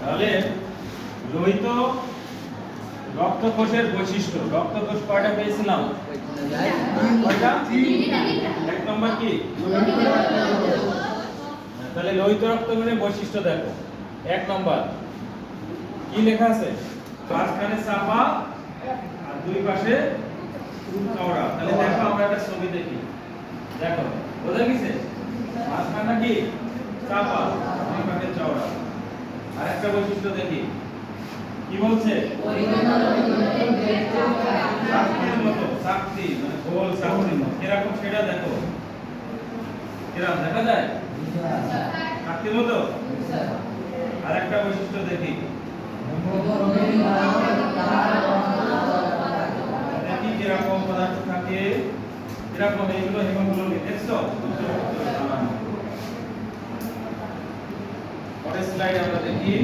তাহলে লোহিত রক্তকোষের বৈশিষ্ট্য, রক্তকোষ কয়টা পেয়েছিলাম? এক নম্বর কি? তাহলে লোহিত রক্তকোষের বৈশিষ্ট্য দেখো। এক নম্বর। কি লেখা আছে? মাঝখানে চাপা আর দুই পাশে চওড়া। তাহলে দেখো আমরা একটা ছবি দেখি। দেখো, বোঝা গেছে? মাঝখানটা কি? চাপা, দুই পাশে চওড়া। আর একটা বৈশিষ্ট্য দেখি। কি বলছে? চাকতি মানে গোল চাকতির মতো। সেটা দেখো। কীরকম, দেখা যায়? চাকতির মতো? আর একটা বৈশিষ্ট্য দেখি। দেখি কীরকম পদার্থ থাকে। কীরকম, এইগুলো হিমোগ্লোবিন দেখছ পরের স্লাইড আমরা দেখি।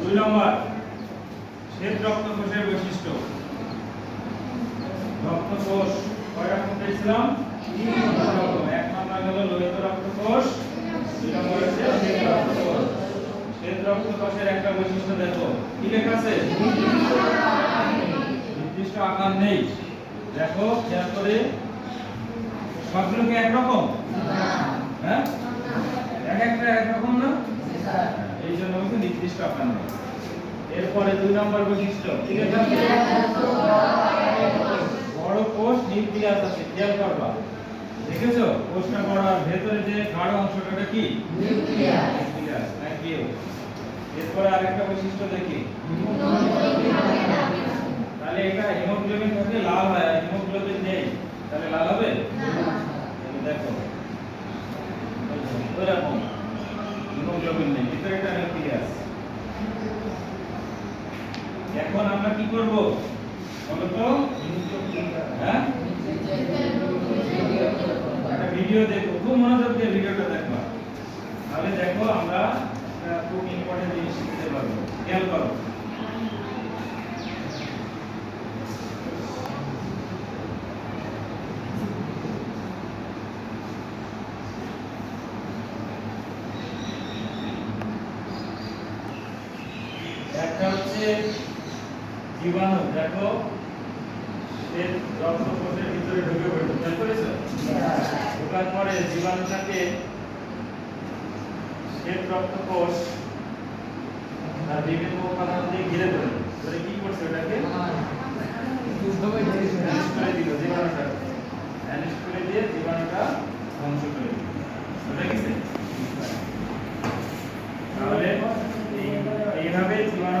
দুই নম্বর, শ্বেত রক্তকোষের বৈশিষ্ট্য। রক্তকোষ কয় রকম পেয়েছিলাম? এক নম্বর হলো লোহিত রক্তকোষ দুই নম্বর হচ্ছে শ্বেত রক্তকোষ শ্বেত রক্তকোষের একটা বৈশিষ্ট্য দেখো। কি লেখা আছে? নির্দিষ্ট আকার নেই। দেখো, খেয়াল করে। সবগুলো কি একরকম? হ্যাঁ? এক একটা একরকম না? এই জন্য কিন্তু নির্দিষ্ট আকার নেই। এরপরে দুই নম্বর বৈশিষ্ট্য। ঠিক আছে? বড় কোষ নিউক্লিয়াস আছে খেয়াল করবা। দেখেছ? কোষটা বড় আর ভেতরে যে গাঢ় অংশটা কি? নিউক্লিয়াস। থ্যাংক ইউ এরপরে আরেকটা বৈশিষ্ট্য দেখি তাহলে এটা হিমোগ্লোবিন থাকলে লাল হয় আর হিমোগ্লোবিন নেই তাহলে লাল হবে এই দেখো ওইরকম হিমোগ্লোবিন নেই ভিতরে নিউক্লিয়াস এখন আমরা কি করব? বলো তো? হ্যাঁ? একটা ভিডিও দেখো, খুব মনোযোগ দিয়ে ভিডিওটা দেখবা তাহলে দেখো আমরা খুব ইম্পর্টেন্ট জিনিস শিখতে পারব। খেয়াল করো। একটা হচ্ছে জীবাণু দেখো এর রক্তকোষের ভিতরে ঢুকে পড়ে খেয়াল করেছ? ঢোকার পরে জীবাণুটাকে শ্বেত রক্তকোষ তার বিভিন্ন উপাদান দিয়ে ঘিরে ধরে। ধরে কি করছে ওটাকে? ভ্যানিশ করে দিল জীবাণুটা। করে দিয়ে জীবাণুটা ধ্বংস করে দিল। বুঝা গেছে তাহলে এই- এইভাবে জীবাণু